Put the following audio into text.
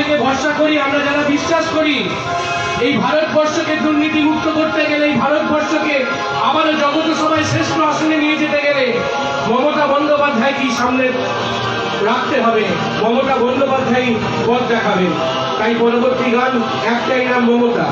থেকে ভরসা করি, আমরা যারা বিশ্বাস করি, এই ভারতবর্ষকে দুর্নীতি মুক্ত করতে গেলে, এই ভারতবর্ষকে আবারও জগত সবাই শ্রেষ্ঠ আসনে নিয়ে যেতে গেলে মমতা বন্দ্যোপাধ্যায় কি সামনে রাখতে হবে? মমতা বন্দ্যোপাধ্যায় পথ দেখাবে তাই পরবর্তী গান একটাই নাম মমতা।